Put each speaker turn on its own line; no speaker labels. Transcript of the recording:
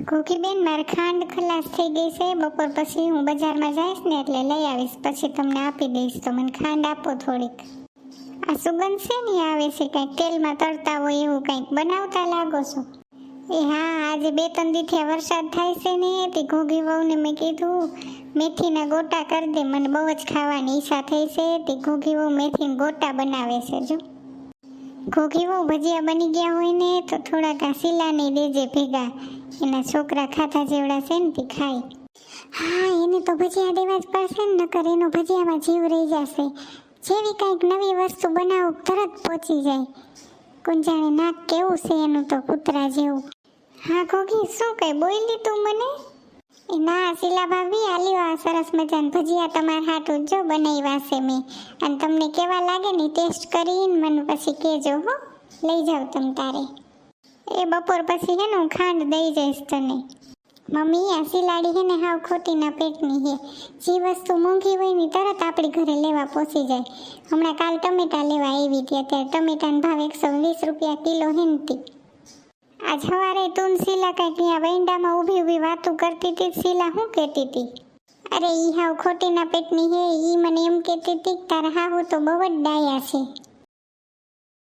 ઘોઘી બેન, મારે ખલાસ થઈ ગઈ છે. બપોર પછી હું બજારમાં જઈશ ને એટલે લઈ આવીશ. પછી તમને આપી દઈશ. તો મને ખાંડ આપો થોડીક. આ સુગંધ છે ને આવે છે કંઈક તેલમાં તળતા હોય એવું કંઈક બનાવતા લાગો છો? એ હા, આજે બે ત્રણ દીથી વરસાદ થાય છે ને તે ઘોઘી વહુને મેં કીધું, મેથીના ગોટા કરી દે. મને બહુ જ ખાવાની ઈચ્છા થઈ છે. તે ઘોઘી વહુ મેથીના ગોટા બનાવે છે, જો. ઘોઘી વહુ ભજીયા બની ગયા હોય ને, તો થોડાક આ શીલાને દેજે ભેગા. એના છોકરા ખાતા જેવડા છે ને તે ખાય. હા, એને તો ભજીયા દેવા જ પડશે ને, નકર એનો ભજીયામાં જીવ રહી જશે. જેવી કંઈક નવી વસ્તુ બનાવો, તરત પહોંચી જાય. કુંજાણે નાક કેવું છે એનું તો કૂતરા જેવું. હા, ઘોઘી, શું કઈ બોલી તું મને? એ ના, શીલા ભાભી આલ્યો આ સરસ મજાના ભજીયા તમારા હાટું જો બનાવ્યા છે મેં. અને તમને કેવા લાગે ને ટેસ્ટ કરીને મને પછી કહેજો, હો. લઈ જાઓ તમ તારે. એ બપોર પછી હે ને હું ખાંડ દઈ જઈશ તને. મમ્મી, આ સિલાડી હે ને હાવ ખોટીના પેટની હે. જે વસ્તુ મોંઘી હોય ને તરત આપણી ઘરે લેવા પહોંચી જાય. હમણાં કાલ ટમેટા લેવા આવી હતી, અત્યારે ટમેટાનો ભાવ એકસો વીસ રૂપિયા કિલો હે ને આજ સવારે તું શીલા કંઈક ત્યાં વૈંડામાં ઊભી ઊભી વાતું કરતી હતી શીલા શું કહેતી હતી? અરે ઈ હાવ ખોટીના પેટની હે, ઈ મને એમ કહેતી હતી કે તારા હાહુ તો બહુ જ ડાયા છે.